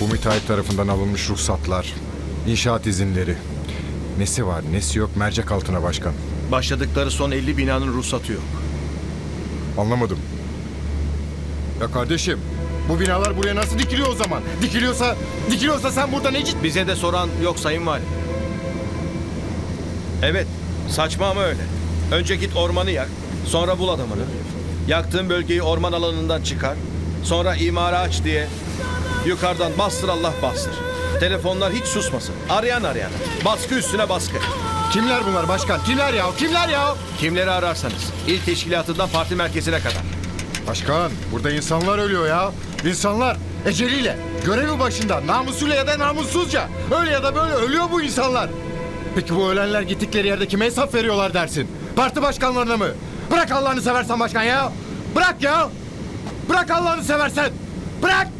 Bu müteahhit tarafından alınmış ruhsatlar, inşaat izinleri. Nesi var nesi yok mercek altına başkan. Başladıkları son 50 binanın ruhsatı yok. Anlamadım. Ya kardeşim bu binalar buraya nasıl dikiliyor o zaman? Dikiliyorsa, dikiliyorsa sen burada ne cid- Bize de soran yok sayın valim. Evet, saçma ama öyle. Önce git ormanı yak, sonra bul adamını. Yaktığın bölgeyi orman alanından çıkar. Sonra imara aç diye yukarıdan bastır Allah bastır. Telefonlar hiç susmasın. Arayan arayan. Baskı üstüne baskı. Kimler bunlar başkan? Kimler ya? Kimler ya? Kimleri ararsanız. İl teşkilatından parti merkezine kadar. Başkan burada insanlar ölüyor ya. İnsanlar eceliyle, görevi başında, namusuyla ya da namussuzca. Öyle ya da böyle ölüyor bu insanlar. Peki bu ölenler gittikleri yerde kime hesap veriyorlar dersin? Parti başkanlarına mı? Bırak Allah'ını seversen başkan ya. Bırak ya. Bırak Allah'ını seversen. Bırak.